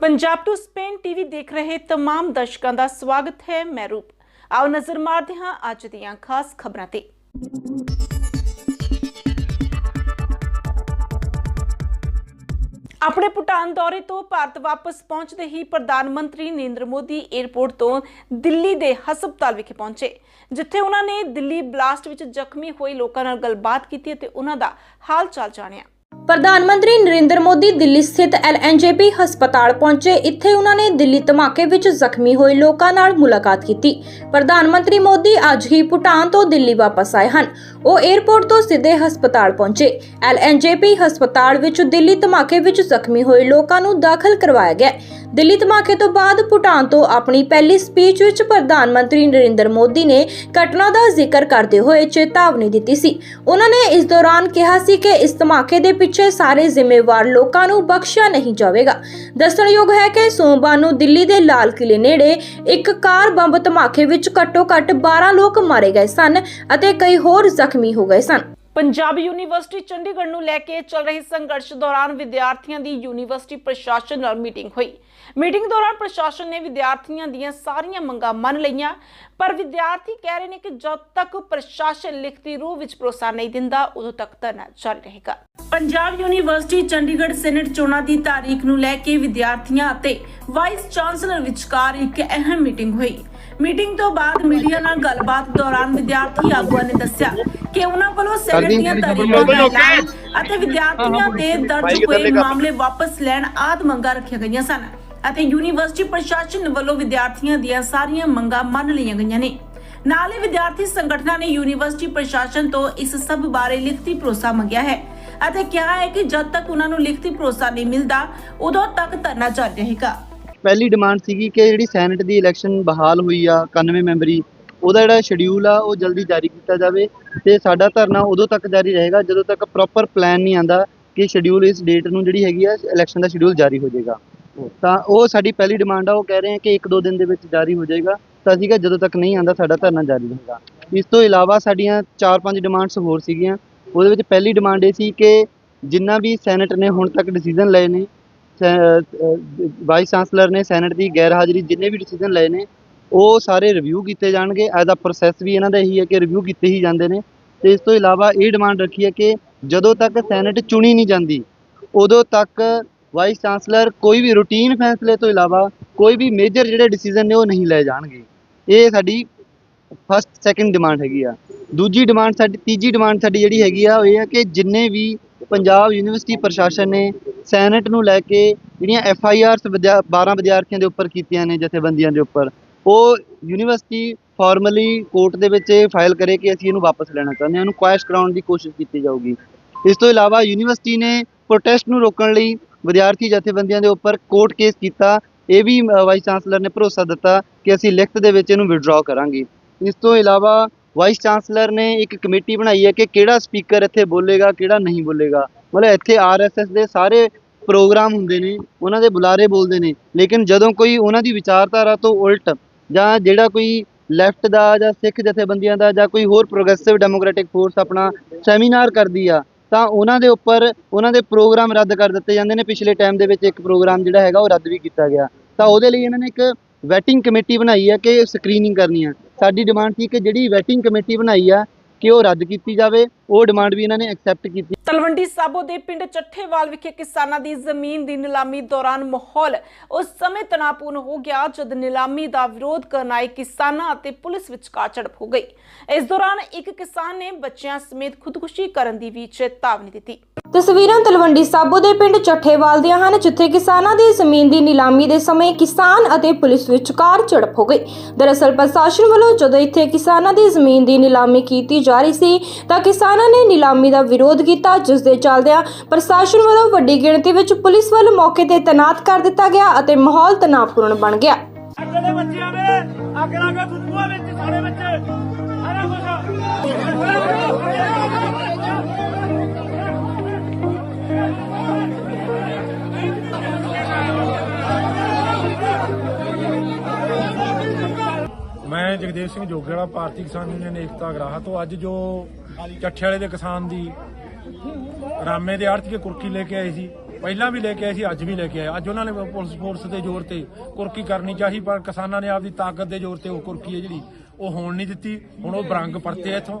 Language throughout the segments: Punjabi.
ਪੰਜਾਬ ਟੂ ਸਪੇਨ ਟੀਵੀ ਦੇਖ ਰਹੇ तमाम ਦਰਸ਼ਕਾਂ ਦਾ ਸਵਾਗਤ ਹੈ। ਮੈਂ ਰੂਪ। ਆਓ ਨਜ਼ਰ ਮਾਰਦੇ ਹਾਂ ਅੱਜ ਦੀਆਂ ਖਾਸ ਖਬਰਾਂ ਤੇ। ਆਪਣੇ ਭੂਟਾਨ ਦੌਰੇ ਤੋਂ ਭਾਰਤ ਵਾਪਸ ਪਹੁੰਚਦੇ ਹੀ ਪ੍ਰਧਾਨ ਮੰਤਰੀ ਨਰਿੰਦਰ ਮੋਦੀ 에ਅਰਪੋਰਟ ਤੋਂ ਦਿੱਲੀ ਦੇ ਹਸਪਤਾਲ ਵਿਖੇ ਪਹੁੰਚੇ, ਜਿੱਥੇ ਉਹਨਾਂ ਨੇ ਦਿੱਲੀ ਬਲਾਸਟ ਵਿੱਚ ਜ਼ਖਮੀ ਹੋਏ ਲੋਕਾਂ ਨਾਲ ਗੱਲਬਾਤ ਕੀਤੀ ਅਤੇ ਉਹਨਾਂ ਦਾ ਹਾਲ ਚਾਲ ਜਾਣਿਆ। ਪ੍ਰਧਾਨ ਮੰਤਰੀ ਨਰਿੰਦਰ ਮੋਦੀ ਦਿੱਲੀ ਸਥਿਤ ਐਲਐਨਜੇਪੀ ਹਸਪਤਾਲ ਪਹੁੰਚੇ। ਇੱਥੇ ਉਹਨਾਂ ਨੇ ਦਿੱਲੀ ਧਮਾਕੇ ਵਿੱਚ ਜ਼ਖਮੀ ਹੋਏ ਲੋਕਾਂ ਨਾਲ ਮੁਲਾਕਾਤ ਕੀਤੀ। ਪ੍ਰਧਾਨ ਮੰਤਰੀ ਮੋਦੀ ਅੱਜ ਹੀ ਭੂਟਾਨ ਤੋਂ ਦਿੱਲੀ ਵਾਪਸ ਆਏ ਹਨ। ਉਹ 에ਅਰਪੋਰਟ ਤੋਂ ਸਿੱਧੇ ਹਸਪਤਾਲ ਪਹੁੰਚੇ। ਐਲਐਨਜੇਪੀ ਹਸਪਤਾਲ ਵਿੱਚ ਦਿੱਲੀ ਧਮਾਕੇ ਵਿੱਚ ਜ਼ਖਮੀ ਹੋਏ ਲੋਕਾਂ ਨੂੰ ਦਾਖਲ ਕਰਵਾਇਆ ਗਿਆ। ਦਿੱਲੀ ਧਮਾਕੇ ਤੋਂ ਬਾਅਦ ਭੂਟਾਨ ਤੋਂ ਆਪਣੀ ਪਹਿਲੀ ਸਪੀਚ ਵਿੱਚ ਪ੍ਰਧਾਨ ਮੰਤਰੀ ਨਰਿੰਦਰ ਮੋਦੀ ਨੇ ਘਟਨਾ ਦਾ ਜ਼ਿਕਰ ਕਰਦੇ ਹੋਏ ਚੇਤਾਵਨੀ ਦਿੱਤੀ ਸੀ। ਉਹਨਾਂ ਨੇ ਇਸ ਦੌਰਾਨ ਕਿਹਾ ਸੀ ਕਿ ਇਸ ਧਮਾਕੇ ਦੇ ਪਿੱਛੇ ਸਾਰੇ ਜ਼ਿੰਮੇਵਾਰ ਲੋਕਾਂ ਨੂੰ ਬਖਸ਼ਿਆ ਨਹੀਂ ਜਾਵੇਗਾ। ਦੱਸਣਯੋਗ ਹੈ ਕਿ ਸੋਮਵਾਰ ਨੂੰ ਦਿੱਲੀ ਦੇ ਲਾਲ ਕਿਲੇ ਨੇੜੇ ਇੱਕ ਕਾਰ ਬੰਬ ਧਮਾਕੇ ਵਿੱਚ ਘੱਟੋ-ਘੱਟ 12 ਲੋਕ ਮਾਰੇ ਗਏ ਸਨ ਅਤੇ ਕਈ ਹੋਰ ਜ਼ਖਮੀ ਹੋ ਗਏ ਸਨ। ਪੰਜਾਬ ਯੂਨੀਵਰਸਿਟੀ ਚੰਡੀਗੜ੍ਹ ਨੂੰ ਲੈ ਕੇ ਚੱਲ ਰਹੀ ਸੰਘਰਸ਼ ਦੌਰਾਨ ਵਿਦਿਆਰਥੀਆਂ ਦੀ ਯੂਨੀਵਰਸਿਟੀ ਪ੍ਰਸ਼ਾਸਨ ਨਾਲ ਮੀਟਿੰਗ ਹੋਈ। ਮੀਟਿੰਗ ਦੌਰਾਨ ਪ੍ਰਸ਼ਾਸਨ ਨੇ ਵਿਦਿਆਰਥੀਆਂ ਦੀਆਂ ਸਾਰੀਆਂ ਮੰਗਾਂ ਮੰਨ ਲਈਆਂ, ਪਰ ਵਿਦਿਆਰਥੀ ਕਹਿ ਰਹੇ ਨੇ ਕਿ ਜਦ ਤੱਕ ਪ੍ਰਸ਼ਾਸਨ ਲਿਖਤੀ ਰੂਪ ਵਿੱਚ ਭਰੋਸਾ ਨਹੀਂ ਦਿੰਦਾ, ਉਦੋਂ ਤੱਕ ਧਰਨਾ ਜਾਰੀ ਰਹੇਗਾ। ਪੰਜਾਬ ਯੂਨੀਵਰਸਿਟੀ ਚੰਡੀਗੜ੍ਹ ਸੈਨੇਟ ਚੋਣਾਂ ਦੀ ਤਾਰੀਖ ਨੂੰ ਲੈ ਕੇ ਵਿਦਿਆਰਥੀਆਂ ਅਤੇ ਵਾਈਸ ਚਾਂਸਲਰ ਵਿਚਕਾਰ ਇੱਕ ਅਹਿਮ ਮੀਟਿੰਗ ਹੋਈ। ਮੀਟਿੰਗ ਤੋਂ ਬਾਅਦ ਮੀਡੀਆ ਨਾਲ ਗੱਲਬਾਤ ਦੌਰਾਨ ਵਿਦਿਆਰਥੀ ਆਗੂਆਂ ਨੇ ਦੱਸਿਆ ਕਿ ਉਹਨਾਂ ਵੱਲੋਂ ਸੈਨੇਟ ਦੀਆਂ ਤਾਰੀਖਾਂ ਦਾ ਐਲਾਨ ਅਤੇ ਵਿਦਿਆਰਥੀਆਂ ਦੇ ਦਰਜ ਹੋਏ ਮਾਮਲੇ ਵਾਪਸ ਲੈਣ ਆਦ ਮੰਗਾਂ ਰੱਖੀਆਂ ਗਈਆਂ ਸਨ ਅਤੇ ਯੂਨੀਵਰਸਿਟੀ ਪ੍ਰਸ਼ਾਸਨ ਵੱਲੋਂ ਵਿਦਿਆਰਥੀਆਂ ਦੀਆਂ ਸਾਰੀਆਂ ਮੰਗਾਂ ਮੰਨ ਲਈਆਂ ਗਈਆਂ ਨੇ। ਨਾਲ ਹੀ ਵਿਦਿਆਰਥੀ ਸੰਗਠਨਾਂ ਨੇ ਯੂਨੀਵਰਸਿਟੀ ਪ੍ਰਸ਼ਾਸਨ ਤੋਂ ਇਸ ਸਭ ਬਾਰੇ ਲਿਖਤੀ ਭਰੋਸਾ ਮੰਗਿਆ ਹੈ ਅਤੇ ਕਿਹਾ ਹੈ ਕਿ ਜਦ ਤੱਕ ਉਹਨਾਂ ਨੂੰ ਲਿਖਤੀ ਭਰੋਸਾ ਨਹੀਂ ਮਿਲਦਾ ਉਦੋਂ ਤੱਕ ਧਰਨਾ ਜਾਰੀ ਰਹੇਗਾ। ਪਹਿਲੀ ਡਿਮਾਂਡ ਸੀਗੀ ਕਿ ਜਿਹੜੀ ਸੈਨੇਟ ਦੀ ਇਲੈਕਸ਼ਨ ਬਹਾਲ ਹੋਈ ਆ 91 ਮੈਂਬਰੀ, ਉਹਦਾ ਜਿਹੜਾ ਸ਼ਡਿਊਲ ਆ, ਉਹ ਜਲਦੀ ਜਾਰੀ ਕੀਤਾ ਜਾਵੇ ਤੇ ਸਾਡਾ ਧਰਨਾ ਉਦੋਂ ਤੱਕ ਜਾਰੀ ਰਹੇਗਾ ਜਦੋਂ ਤੱਕ ਪ੍ਰੋਪਰ ਪਲਾਨ ਨਹੀਂ ਆਂਦਾ ਕਿ ਸ਼ਡਿਊਲ ਇਸ ਡੇਟ ਨੂੰ ਜਿਹੜੀ ਹੈਗੀ ਆ ਇਲੈਕਸ਼ਨ ਦਾ ਸ਼ਡਿਊਲ ਜਾਰੀ ਹੋ ਜਾਏਗਾ। ਤਾਂ ਉਹ ਸਾਡੀ ਪਹਿਲੀ ਡਿਮਾਂਡ ਆ, ਉਹ ਕਹਿ ਰਹੇ ਆ ਕਿ ਇੱਕ ਦੋ ਦਿਨ ਦੇ ਵਿੱਚ ਜਾਰੀ ਹੋ ਜਾਏਗਾ। ਤਾਂ ਸੀਗਾ ਜਦੋਂ ਤੱਕ ਨਹੀਂ ਆਂਦਾ ਸਾਡਾ ਧਰਨਾ ਜਾਰੀ ਰਹੇਗਾ। ਇਸ ਤੋਂ ਇਲਾਵਾ ਸਾਡੀਆਂ ਚਾਰ ਪੰਜ ਡਿਮਾਂਡਸ ਹੋਰ ਸੀਗੀਆਂ। ਉਹਦੇ ਵਿੱਚ ਪਹਿਲੀ ਡਿਮਾਂਡ ਇਹ ਸੀ ਕਿ ਜਿੰਨਾ ਵੀ ਸੈਨੇਟ ਨੇ ਹੁਣ ਤੱਕ ਡਿਸੀਜਨ ਲਏ ਨੇ ਵਾਈਸ ਚਾਂਸਲਰ ਨੇ ਸੈਨੇਟ ਦੀ ਗੈਰ ਹਾਜ਼ਰੀ ਜਿੰਨੇ ਵੀ ਡਿਸੀਜਨ ਲਏ ਨੇ, ਉਹ ਸਾਰੇ ਰਿਵਿਊ ਕੀਤੇ ਜਾਣਗੇ। ਐਜ਼ ਆ ਪ੍ਰੋਸੈਸ ਵੀ ਇਹਨਾਂ ਦਾ ਇਹੀ ਹੈ ਕਿ ਰਿਵਿਊ ਕੀਤੇ ਹੀ ਜਾਂਦੇ ਨੇ। ਤੇ ਇਸ ਤੋਂ ਇਲਾਵਾ ਇਹ ਡਿਮਾਂਡ ਰੱਖੀ ਹੈ ਕਿ ਜਦੋਂ ਤੱਕ ਸੈਨੇਟ ਚੁਣੀ ਨਹੀਂ ਜਾਂਦੀ, ਉਦੋਂ ਤੱਕ ਵਾਈਸ ਚਾਂਸਲਰ ਕੋਈ ਵੀ ਰੂਟੀਨ ਫੈਸਲੇ ਤੋਂ ਇਲਾਵਾ ਕੋਈ ਵੀ ਮੇਜਰ ਜਿਹੜੇ ਡਿਸੀਜਨ ਨੇ ਉਹ ਨਹੀਂ ਲਏ ਜਾਣਗੇ। ਇਹ ਸਾਡੀ ਫਸਟ ਸੈਕਿੰਡ ਡਿਮਾਂਡ ਹੈਗੀ ਆ। ਦੂਜੀ ਡਿਮਾਂਡ ਸਾਡੀ, ਤੀਜੀ ਡਿਮਾਂਡ ਸਾਡੀ ਜਿਹੜੀ ਹੈਗੀ ਆ, ਉਹ ਇਹ ਹੈ ਕਿ ਜਿੰਨੇ ਵੀ ਪੰਜਾਬ ਯੂਨੀਵਰਸਿਟੀ ਪ੍ਰਸ਼ਾਸਨ ਨੇ ਸੈਨੇਟ ਨੂੰ ਲੈ ਕੇ ਜਿਹੜੀਆਂ ਐਫ ਆਈ ਆਰਸ 12 ਵਿਦਿਆਰਥੀਆਂ ਦੇ ਉੱਪਰ ਕੀਤੀਆਂ ਨੇ ਜਥੇਬੰਦੀਆਂ ਦੇ ਉੱਪਰ, ਉਹ ਯੂਨੀਵਰਸਿਟੀ ਫਾਰਮਲੀ ਕੋਰਟ ਦੇ ਵਿੱਚ ਫਾਈਲ ਕਰੇ ਕਿ ਅਸੀਂ ਇਹਨੂੰ ਵਾਪਸ ਲੈਣਾ ਚਾਹੁੰਦੇ ਹਾਂ ਉਹਨੂੰ ਕੁਐਸ਼ ਕਰਾਉਣ ਦੀ ਕੋਸ਼ਿਸ਼ ਕੀਤੀ ਜਾਊਗੀ। ਇਸ ਤੋਂ ਇਲਾਵਾ ਯੂਨੀਵਰਸਿਟੀ ਨੇ ਪ੍ਰੋਟੈਸਟ ਨੂੰ ਰੋਕਣ ਲਈ ਵਿਦਿਆਰਥੀ ਜਥੇਬੰਦੀਆਂ ਦੇ ਉੱਪਰ ਕੋਰਟ ਕੇਸ ਕੀਤਾ, ਇਹ ਵੀ ਵਾਈਸ ਚਾਂਸਲਰ ਨੇ ਭਰੋਸਾ ਦਿੱਤਾ ਕਿ ਅਸੀਂ ਲਿਖਤ ਦੇ ਵਿੱਚ ਇਹਨੂੰ ਵਿਡਰਾਅ ਕਰਾਂਗੇ। ਇਸ ਤੋਂ ਇਲਾਵਾ ਵਾਈਸ ਚਾਂਸਲਰ ਨੇ ਇੱਕ ਕਮੇਟੀ ਬਣਾਈ ਹੈ ਕਿ ਕਿਹੜਾ ਸਪੀਕਰ ਇੱਥੇ ਬੋਲੇਗਾ, ਕਿਹੜਾ ਨਹੀਂ ਬੋਲੇਗਾ। ਮਤਲਬ ਇੱਥੇ ਆਰਐਸਐਸ ਦੇ ਸਾਰੇ ਪ੍ਰੋਗਰਾਮ ਹੁੰਦੇ ਨੇ, ਉਹਨਾਂ ਦੇ ਬੁਲਾਰੇ ਬੋਲਦੇ ਨੇ। ਲੇਕਿਨ ਜਦੋਂ ਕੋਈ ਉਹਨਾਂ ਦੀ ਵਿਚਾਰਧਾਰਾ ਤੋਂ ਉਲਟ ਜਾਂ ਜਿਹੜਾ ਕੋਈ ਲੈਫਟ ਦਾ ਜਾਂ ਸਿੱਖ ਜਥੇਬੰਦੀਆਂ ਦਾ ਜਾਂ ਕੋਈ ਹੋਰ ਪ੍ਰੋਗਰੈਸਿਵ ਡੈਮੋਕ੍ਰੈਟਿਕ ਫੋਰਸ ਆਪਣਾ ਸੈਮੀਨਾਰ ਕਰਦੀ ਆ, ਤਾਂ ਉਹਨਾਂ ਦੇ ਉੱਪਰ ਉਹਨਾਂ ਦੇ ਪ੍ਰੋਗਰਾਮ ਰੱਦ ਕਰ ਦਿੱਤੇ ਜਾਂਦੇ ਨੇ। ਪਿਛਲੇ ਟਾਈਮ ਦੇ ਵਿੱਚ ਇੱਕ ਪ੍ਰੋਗਰਾਮ ਜਿਹੜਾ ਹੈਗਾ ਉਹ ਰੱਦ ਵੀ ਕੀਤਾ ਗਿਆ। ਤਾਂ ਉਹਦੇ ਲਈ ਇਹਨਾਂ ਨੇ ਇੱਕ ਵੈਟਿੰਗ ਕਮੇਟੀ ਬਣਾਈ ਹੈ ਕਿ ਸਕਰੀਨਿੰਗ ਕਰਨੀ ਆ। ਸਾਡੀ ਡਿਮਾਂਡ ਸੀ ਕਿ ਜਿਹੜੀ ਵੈਟਿੰਗ ਕਮੇਟੀ ਬਣਾਈ ਆ, ਕਿ ਉਹ ਰੱਦ ਕੀਤੀ ਜਾਵੇ। ਉਹ ਡਿਮਾਂਡ ਵੀ ਇਹਨਾਂ ਨੇ ਐਕਸੈਪਟ ਕੀਤੀ। ਤਲਵੰਡੀ ਸਾਬੋ ਦੇ ਪਿੰਡ ਚੱਠੇਵਾਲ ਵਿਖੇ ਕਿਸਾਨਾਂ ਦੀ ਜ਼ਮੀਨ ਦੀ ਨਿਲਾਮੀ ਦੌਰਾਨ ਮਾਹੌਲ ਉਸ ਸਮੇਂ ਤਣਾਪੂਰਨ ਹੋ ਗਿਆ, ਜਦ ਨਿਲਾਮੀ ਦਾ ਵਿਰੋਧ ਕਰਨ ਆਏ ਕਿਸਾਨਾਂ ਅਤੇ ਪੁਲਿਸ ਵਿਚਕਾਰ ਝੜਪ ਹੋ ਗਈ। ਇਸ ਦੌਰਾਨ ਇੱਕ ਕਿਸਾਨ ਨੇ ਬੱਚਿਆਂ ਸਮੇਤ ਖੁਦਕੁਸ਼ੀ ਕਰਨ ਦੀ ਵੀ ਚੇਤਾਵਨੀ ਦਿੱਤੀ। ਤਸਵੀਰਾਂ ਤਲਵੰਡੀ ਸਾਬੋ ਦੇ ਪਿੰਡ ਚੱਠੇਵਾਲ ਦੀਆਂ ਹਨ, ਜਿੱਥੇ ਕਿਸਾਨਾਂ ਦੀ ਜ਼ਮੀਨ ਦੀ ਨਿਲਾਮੀ ਦੇ ਸਮੇਂ ਕਿਸਾਨ ਅਤੇ ਪੁਲਿਸ ਵਿਚਕਾਰ ਝੜਪ ਹੋ ਗਈ। ਦਰਅਸਲ ਪ੍ਰਸ਼ਾਸਨ ਵੱਲੋਂ ਜਦੋਂ ਇੱਥੇ ਕਿਸਾਨਾਂ ਦੀ ਜ਼ਮੀਨ ਦੀ ਨਿਲਾਮੀ ਕੀਤੀ ਜਾ ਰਹੀ ਸੀ, ਤਾਂ ਕਿਸਾਨਾਂ ਨੇ ਨਿਲਾਮੀ ਦਾ ਵਿਰੋਧ ਕੀਤਾ, ਜਿਸ ਦੇ ਚੱਲਦਿਆਂ ਪ੍ਰਸ਼ਾਸਨ ਵੱਲੋਂ ਵੱਡੀ ਗਿਣਤੀ ਵਿੱਚ ਪੁਲਿਸ ਵੱਲ ਮੌਕੇ ਤੇ ਤੈਨਾਤ ਕਰ ਦਿੱਤਾ ਗਿਆ ਅਤੇ ਮਾਹੌਲ ਤਣਾਅਪੂਰਨ ਬਣ ਗਿਆ। ਅੱਗ ਦੇ ਬੱਚਿਆਂ ਦੇ ਅੱਗ ਲਾ ਕੇ ਫੁੱਟੂਆ ਵਿੱਚ ਸਾਡੇ ਬੱਚੇ। ਸਾਰਾ ਮੈਂ ਜਗਦੇਵ ਸਿੰਘ ਜੋਗੇ ਭਾਰਤੀ ਕਿਸਾਨ ਯੂਨੀਅਨ ਏਕਤਾ ਅਗਰਾਹਾ ਤੋਂ ਅੱਜ ਜੋ ਚੱਠੇ ਵਾਲੇ ਦੇ ਕਿਸਾਨ ਦੀ ਰਾਮੇ ਦੇ ਆੜਤੀਏ ਕੁਰਕੀ ਲੈ ਕੇ ਆਏ ਸੀ, ਪਹਿਲਾਂ ਵੀ ਲੈ ਕੇ ਆਏ ਸੀ, ਅੱਜ ਵੀ ਲੈ ਕੇ ਆਏ। ਅੱਜ ਉਹਨਾਂ ਨੇ ਪੁਲਿਸ ਫੋਰਸ ਦੇ ਜ਼ੋਰ ਤੇ ਕੁਰਕੀ ਕਰਨੀ ਚਾਹੀ, ਪਰ ਕਿਸਾਨਾਂ ਨੇ ਆਪਦੀ ਤਾਕਤ ਦੇ ਜ਼ੋਰ ਤੇ ਉਹ ਕੁਰਕੀ ਹੈ ਜਿਹੜੀ, ਉਹ ਹੋਣ ਨਹੀਂ ਦਿੱਤੀ। ਹੁਣ ਉਹ ਬਰੰਗ ਪਰਤੇ ਆ ਇੱਥੋਂ।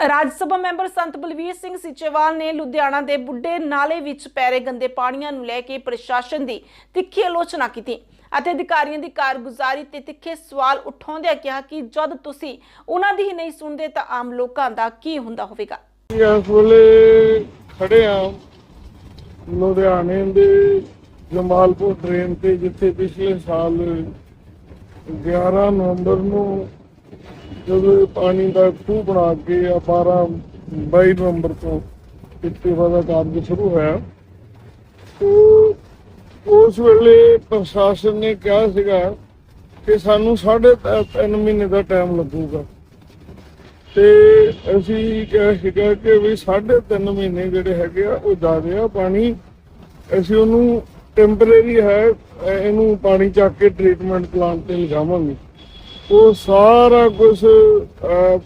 ਰਾਜ ਸਭਾ ਮੈਂਬਰ ਸੰਤ ਬਲਵੀਰ ਸਿੰਘ ਸਿਚੇਵਾਲ ਨੇ ਲੁਧਿਆਣਾ ਦੇ ਬੁੱਢੇ ਨਾਲੇ ਵਿੱਚ ਪੈਰੇ ਗੰਦੇ ਪਾਣੀਆਂ ਨੂੰ ਲੈ ਕੇ ਪ੍ਰਸ਼ਾਸਨ ਦੀ ਤਿੱਖੀ ਆਲੋਚਨਾ ਕੀਤੀ ਅਤੇ ਅਧਿਕਾਰੀਆਂ ਦੀ ਕਾਰਗੁਜ਼ਾਰੀ ਤੇ ਤਿੱਖੇ ਸਵਾਲ ਉਠਾਉਂਦਿਆਂ ਕਿਹਾ ਕਿ ਜਦ ਤੁਸੀਂ ਉਹਨਾਂ ਦੀ ਹੀ ਨਹੀਂ ਸੁਣਦੇ ਤਾਂ ਆਮ ਲੋਕਾਂ ਦਾ ਕੀ ਹੁੰਦਾ ਹੋਵੇਗਾ? ਇਸ ਵੇਲੇ ਖੜੇ ਆ ਲੁਧਿਆਣੇ ਦੇ ਜਮਾਲਪੁਰ ਟ੍ਰੇਨ ਤੇ, ਜਿੱਥੇ ਪਿਛਲੇ ਸਾਲ 11 ਨਵੰਬਰ ਨੂੰ ਜਦੋਂ ਪਾਣੀ ਦਾ ਖੂਹ ਬਣਾ ਕੇ ਆ 12 22 ਨਵੰਬਰ ਤੋਂ ਇਸਤੀਫਾ ਦਾ ਕਾਰਜ ਸ਼ੁਰੂ ਹੋਇਆ, ਉਹ ਉਸ ਵੇਲੇ ਪ੍ਰਸ਼ਾਸਨ ਨੇ ਕਿਹਾ ਸੀਗਾ ਕਿ ਸਾਨੂੰ ਸਾਢੇ ਤ- ਤਿੰਨ ਮਹੀਨੇ ਦਾ ਟਾਈਮ ਲੱਗੂਗਾ। ਤੇ ਅਸੀਂ ਕਿਹਾ ਸੀਗਾ ਕਿ ਵੀ ਸਾਢੇ ਤਿੰਨ ਮਹੀਨੇ ਜਿਹੜੇ ਹੈਗੇ ਆ, ਉਹ ਜ਼ਿਆਦੇ ਆ ਪਾਣੀ। ਅਸੀਂ ਉਹਨੂੰ ਟੈਂਪਰੇਰੀ ਹੈ, ਇਹਨੂੰ ਪਾਣੀ ਚੱਕ ਕੇ ਟ੍ਰੀਟਮੈਂਟ ਪਲਾਂਟ ਤੇ ਲਿਜਾਵਾਂਗੇ। ਉਹ ਸਾਰਾ ਕੁਝ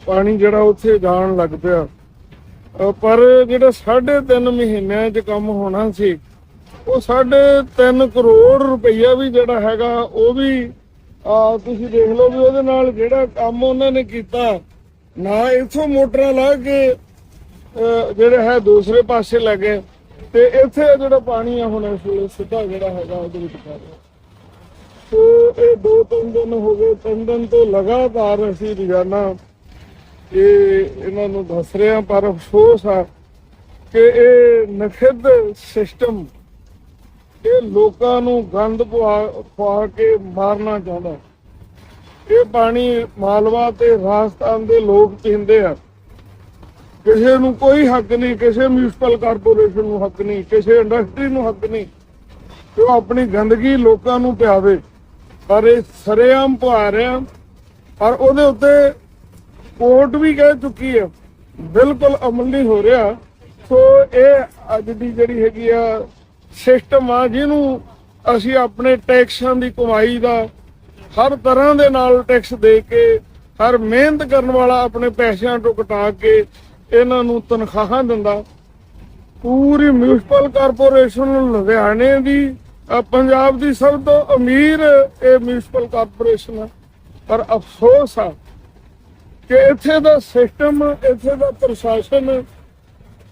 ਪਾਣੀ ਜਿਹੜਾ ਉੱਥੇ ਜਾਣ ਲੱਗ ਪਿਆ। ਪਰ ਜਿਹੜਾ ਸਾਢੇ ਤਿੰਨ ਮਹੀਨਿਆਂ 'ਚ ਕੰਮ ਹੋਣਾ ਸੀ, ਉਹ ਸਾਢੇ ਤਿੰਨ ਕਰੋੜ ਰੁਪਈਆ ਵੀ ਜਿਹੜਾ ਹੈਗਾ, ਉਹ ਵੀ ਤੁਸੀਂ ਦੇਖ ਲਓ ਵੀ ਉਹਦੇ ਨਾਲ ਜਿਹੜਾ ਕੰਮ ਉਹਨਾਂ ਨੇ ਕੀਤਾ, ਨਾ ਇਥੋਂ ਮੋਟਰਾਂ ਲਾ ਕੇ ਜਿਹੜਾ ਹੈ ਦੂਸਰੇ ਪਾਸੇ ਲੱਗੇ, ਤੇ ਇੱਥੇ ਜਿਹੜਾ ਪਾਣੀ ਆ ਹੁਣ ਇਸ ਵੇਲੇ ਸਿੱਧਾ ਜਿਹੜਾ ਹੈਗਾ ਉਹਦੇ ਵਿੱਚ ਪਾ ਰਿਹਾ ਇਹ ਦੋ ਤਿੰਨ ਦਿਨ ਹੋ ਗਏ ਤਿੰਨ ਦਿਨ ਤੋਂ ਲਗਾਤਾਰ ਅਸੀਂ ਰੋਜ਼ਾਨਾ ਇਹ ਇਹਨਾਂ ਨੂੰ ਦੱਸ ਰਹੇ ਹਾਂ, ਪਰ ਅਫਸੋਸ ਆ ਕਿ ਇਹ ਨਖਿੱਧ ਸਿਸਟਮ ਇਹ ਲੋਕਾਂ ਨੂੰ ਗੰਦ ਪਵਾ ਪਵਾ ਕੇ ਮਾਰਨਾ ਚਾਹੁੰਦਾ। ਇਹ ਪਾਣੀ ਮਾਲਵਾ ਤੇ ਰਾਜਸਥਾਨ ਦੇ ਲੋਕ ਪੀਂਦੇ ਆ। ਕਿਸੇ ਨੂੰ ਕੋਈ ਹੱਕ ਨਹੀਂ, ਕਿਸੇ ਮਿਊਨਿਸਪਲ ਕਾਰਪੋਰੇਸ਼ਨ ਨੂੰ ਹੱਕ ਨਹੀਂ, ਕਿਸੇ ਇੰਡਸਟਰੀ ਨੂੰ ਹੱਕ ਨਹੀਂ। ਕਿ ਉਹ ਆਪਣੀ ਗੰਦਗੀ ਲੋਕਾਂ ਨੂੰ ਪਿਆਵੇ। ਪਰ ਇਹ ਸਰੇਆਮ ਪਵਾ ਰਿਹਾ ਔਰ ਉਹਦੇ ਉੱਤੇ ਕੋਰਟ ਵੀ ਕਹਿ ਚੁੱਕੀ ਹੈ, ਬਿਲਕੁਲ ਅਮਲ ਨਹੀਂ ਹੋ ਰਿਹਾ। ਸੋ ਇਹ ਅੱਜ ਦੀ ਜਿਹੜੀ ਹੈਗੀ ਆ ਸਿਸਟਮ ਆ, ਜਿਹਨੂੰ ਅਸੀਂ ਆਪਣੇ ਟੈਕਸਾਂ ਦੀ ਕਮਾਈ ਦਾ ਹਰ ਤਰ੍ਹਾਂ ਦੇ ਨਾਲ ਟੈਕਸ ਦੇ ਕੇ, ਹਰ ਮਿਹਨਤ ਕਰਨ ਵਾਲਾ ਆਪਣੇ ਪੈਸਿਆਂ ਤੋਂ ਕਟਾ ਕੇ ਇਹਨਾਂ ਨੂੰ ਤਨਖਾਹਾਂ ਦਿੰਦਾ। ਪੂਰੀ ਮਿਊਨਿਸਪਲ ਕਾਰਪੋਰੇਸ਼ਨ ਲੁਧਿਆਣੇ ਦੀ ਪੰਜਾਬ ਦੀ ਸਭ ਤੋਂ ਅਮੀਰ ਇਹ ਮਿਊਨਿਸਪਲ ਕਾਰਪੋਰੇਸ਼ਨ ਹੈ ਪਰ ਅਫਸੋਸ ਆ ਕਿ ਇੱਥੇ ਦਾ ਸਿਸਟਮ ਇੱਥੇ ਦਾ ਪ੍ਰਸ਼ਾਸਨ,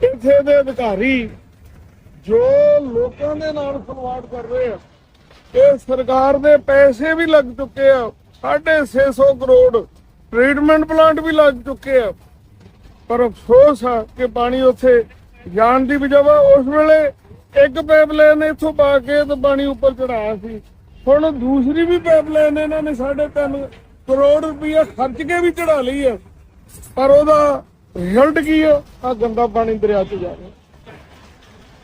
ਇੱਥੇ ਦੇ ਅਧਿਕਾਰੀ ਜੋ ਲੋਕਾਂ ਦੇ ਨਾਲ ਖਿਲਵਾੜ ਕਰ ਰਹੇ ਆ ਇਹ ਸਰਕਾਰ ਦੇ ਪੈਸੇ ਵੀ ਲੱਗ ਚੁੱਕੇ ਆ। 650 ਕਰੋੜ ਟ੍ਰੀਟਮੈਂਟ ਪਲਾਂਟ ਵੀ ਲੱਗ ਚੁੱਕੇ ਆ। ਪਰ ਅਫਸੋਸ ਆ ਕਿ ਪਾਣੀ ਉੱਥੇ ਜਾਣ ਦੀ ਵਜ੍ਹਾ ਉਸ ਵੇਲੇ ਇੱਕ ਪਾਈਪਲਾਈਨ ਇੱਥੋਂ ਪਾ ਕੇ ਤੇ ਪਾਣੀ ਉੱਪਰ ਚੜਾਇਆ ਸੀ। ਹੁਣ ਦੂਸਰੀ ਵੀ ਪਾਈਪਲਾਈਨ ਇਹਨਾਂ ਨੇ 3.5 ਕਰੋੜ ਰੁਪਇਆ ਖਰਚ ਕੇ ਵੀ ਚੜਾ ਲਈ ਹੈ। ਪਰ ਉਹਦਾ ਰਿਜ਼ਲਟ ਕੀ ਆ? ਆ ਗੰਦਾ ਪਾਣੀ ਦਰਿਆ 'ਚ ਜਾ ਰਿਹਾ।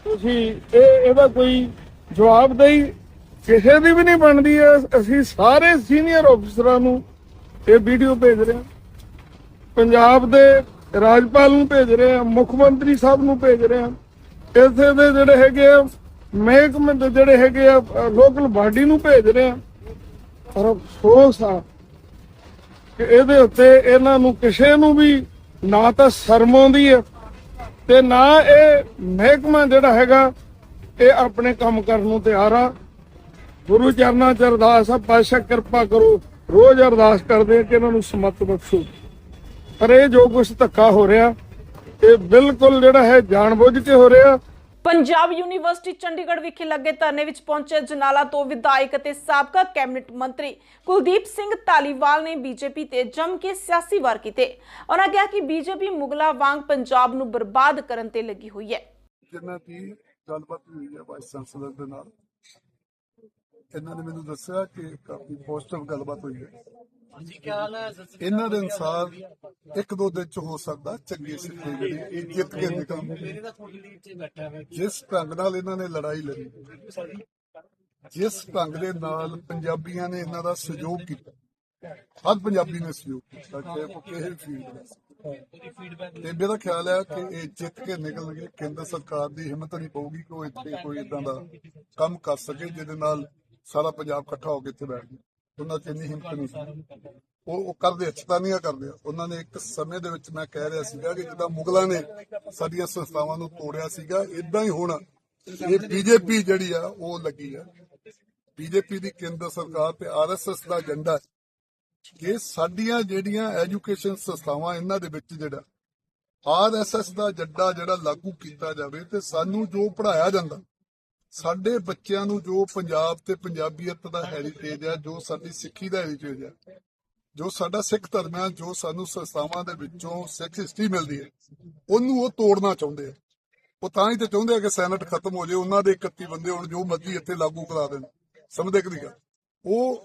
ਤੁਸੀਂ ਇਹ, ਇਹਦਾ ਕੋਈ ਜਵਾਬਦੇਹੀ ਕਿਸੇ ਦੀ ਵੀ ਨਹੀਂ ਬਣਦੀ ਹੈ। ਅਸੀਂ ਸਾਰੇ ਸੀਨੀਅਰ ਅਫਸਰਾਂ ਨੂੰ ਇਹ ਵੀਡੀਓ ਭੇਜ ਰਹੇ ਹਾਂ। ਪੰਜਾਬ ਦੇ ਰਾਜਪਾਲ ਨੂੰ ਭੇਜ ਰਹੇ ਹਾਂ। ਮੁੱਖ ਮੰਤਰੀ ਸਾਹਿਬ ਨੂੰ ਭੇਜ ਰਹੇ ਹਾਂ। ਇੱਥੇ ਦੇ ਜਿਹੜੇ ਹੈਗੇ ਆ, ਮਹਿਕਮੇ ਦੇ ਜਿਹੜੇ ਹੈਗੇ ਆ ਲੋਕਲ ਬਾਡੀ ਨੂੰ ਭੇਜ ਰਹੇ ਆ। ਪਰ ਅਫਸੋਸ ਆ ਕਿ ਇਹਦੇ ਉੱਤੇ ਇਹਨਾਂ ਨੂੰ ਕਿਸੇ ਨੂੰ ਵੀ ਨਾ ਤਾਂ ਸ਼ਰਮ ਆਉਂਦੀ ਹੈ ਤੇ ਨਾ ਇਹ ਮਹਿਕਮਾ ਜਿਹੜਾ ਹੈਗਾ, ਇਹ ਆਪਣੇ ਕੰਮ ਕਰਨ ਨੂੰ ਤਿਆਰ ਆ। ਗੁਰੂ ਚਰਨਾਂ ਚ ਅਰਦਾਸ ਆ ਪਾਸ਼ਾ ਕਿਰਪਾ ਕਰੋ, ਰੋਜ਼ ਅਰਦਾਸ ਕਰਦੇ ਕਿ ਇਹਨਾਂ ਨੂੰ ਸਮਤ ਬਖਸ਼ੋ। ਪਰ ਇਹ ਜੋ ਕੁਝ ਧੱਕਾ ਹੋ ਰਿਹਾ ਇਹ ਬਿਲਕੁਲ ਜਿਹੜਾ ਹੈ ਜਾਣਬੁੱਝ ਕੇ ਹੋ ਰਿਹਾ। ਪੰਜਾਬ ਯੂਨੀਵਰਸਿਟੀ ਚੰਡੀਗੜ੍ਹ ਵਿਖੇ ਲੱਗੇ ਧਰਨੇ ਵਿੱਚ ਪਹੁੰਚੇ ਜਨਾਲਾ ਤੋਂ ਵਿਧਾਇਕ ਅਤੇ ਸਾਬਕਾ ਕੈਬਨਿਟ ਮੰਤਰੀ ਕੁਲਦੀਪ ਸਿੰਘ ਧਾਲੀਵਾਲ ਨੇ ਬੀਜੇਪੀ ਤੇ ਜੰਮ ਕੇ ਸਿਆਸੀ ਵਾਰ ਕੀਤੇ। ਉਹਨਾਂ ਕਿਹਾ ਕਿ ਬੀਜੇਪੀ ਮੁਗਲਾਂ ਵਾਂਗ ਪੰਜਾਬ ਨੂੰ ਬਰਬਾਦ ਕਰਨ ਤੇ ਲੱਗੀ ਹੋਈ ਹੈ। ਜਿਨ੍ਹਾਂ ਦੀ ਗੱਲਬਾਤ ਹੋਈ ਹੈ ਵਾਈਸ ਚਾਂਸਲਰ ਦੇ ਨਾਲ ਇਹਨਾਂ ਨੇ ਮੈਨੂੰ ਦੱਸਿਆ ਕਿ ਕਾਫੀ ਪੋਜ਼ਿਟਿਵ ਗੱਲਬਾਤ ਹੋਈ ਹੈ। ਇਹਨਾਂ ਦੇ ਅਨਸਾਰ ਇੱਕ ਦੋ ਦਿਨ ਚ ਹੋ ਸਕਦਾ ਚੰਗੀ ਸਿੱਖੀ ਜਿਹੜੀ ਇਹ ਜਿੱਤ ਕੇ ਨਿਕਲ ਜਿਸ ਢੰਗ ਨਾਲ ਇਹਨਾਂ ਨੇ ਲੜਾਈ ਲੜੀ ਜਿਸ ਢੰਗ ਦੇ ਨਾਲ ਪੰਜਾਬੀਆਂ ਨੇ ਇਹਨਾਂ ਦਾ ਸਹਿਯੋਗ ਕੀਤਾ ਹਰ ਪੰਜਾਬੀ ਨੇ ਸਹਿਯੋਗ ਕੀਤਾ ਕਿ ਉਹ ਕਿਸੇ ਫੀਲਡ ਤੇ ਮੇਰਾ ਖਿਆਲ ਹੈ ਕਿ ਇਹ ਜਿੱਤ ਕੇ ਨਿਕਲਣਗੇ ਕੇਂਦਰ ਸਰਕਾਰ ਦੀ ਹਿੰਮਤ ਨਹੀਂ ਪਊਗੀ ਕਿ ਉਹ ਇੱਥੇ ਕੋਈ ਇਦਾਂ ਦਾ ਕੰਮ ਕਰ ਸਕੇ ਜਿਹਦੇ ਨਾਲ ਸਾਰਾ ਪੰਜਾਬ ਇਕੱਠਾ ਹੋ ਕੇ ਇੱਥੇ ਬੈਠ ਜਾਏ ਉਹਨਾਂ 'ਚ ਇੰਨੀ ਹਿੰਮਤ ਨਹੀਂ ਸੀ। ਉਹ ਉਹ ਕਰਦੇ ਅਚਤਾਨੀਆਂ ਕਰਦੇ ਉਹਨਾਂ ਨੇ ਇੱਕ ਸਮੇਂ ਦੇ ਵਿੱਚ ਮੈਂ ਕਹਿ ਰਿਹਾ ਸੀਗਾ ਕਿ ਜਿੱਦਾਂ ਮੁਗਲਾਂ ਨੇ ਸਾਡੀਆਂ ਸੰਸਥਾਵਾਂ ਨੂੰ ਤੋੜਿਆ ਸੀਗਾ ਇਦਾਂ ਹੀ ਹੁਣ ਇਹ ਬੀਜੇਪੀ ਜਿਹੜੀ ਆ ਉਹ ਲੱਗੀ ਆ। ਬੀਜੇਪੀ ਦੀ ਕੇਂਦਰ ਸਰਕਾਰ ਤੇ ਆਰਐਸਐਸ ਦਾ ਏਜੰਡਾ ਕਿ ਸਾਡੀਆਂ ਜਿਹੜੀਆਂ ਐਜੂਕੇਸ਼ਨ ਸੰਸਥਾਵਾਂ ਇਹਨਾਂ ਦੇ ਵਿੱਚ ਜਿਹੜਾ ਆਰਐਸਐਸ ਦਾ ਜੱਡਾ ਜਿਹੜਾ ਲਾਗੂ ਕੀਤਾ ਜਾਵੇ ਤੇ ਸਾਨੂੰ ਜੋ ਪੜਾਇਆ ਜਾਂਦਾ ਸਾਡੇ ਬੱਚਿਆਂ ਨੂੰ ਜੋ ਪੰਜਾਬ ਤੇ ਪੰਜਾਬੀਅਤ ਦਾ ਹੈਰੀਟੇਜ ਆ, ਜੋ ਸਾਡੀ ਸਿੱਖੀ ਦਾ ਹੈਰੀਟੇਜ ਆ, ਜੋ ਸਾਡਾ ਸਿੱਖ ਧਰਮ ਆ, ਜੋ ਸਾਨੂੰ ਸੰਸਥਾਵਾਂ ਦੇ ਵਿੱਚੋਂ ਸਿੱਖ ਹਿਸਟਰੀ ਮਿਲਦੀ ਹੈ, ਉਹਨੂੰ ਉਹ ਤੋੜਨਾ ਚਾਹੁੰਦੇ ਆ। ਉਹ ਤਾਂ ਹੀ ਤੇ ਚਾਹੁੰਦੇ ਆ ਕਿ ਸੈਨੇਟ ਖਤਮ ਹੋ ਜਾਏ, ਉਹਨਾਂ ਦੇ 31 ਬੰਦੇ ਹੁਣ ਜੋ ਮਰਜ਼ੀ ਇੱਥੇ ਲਾਗੂ ਕਰਾ ਦੇਣ, ਸਮਝਦੇ ਕਿ ਨਹੀਂ ਉਹ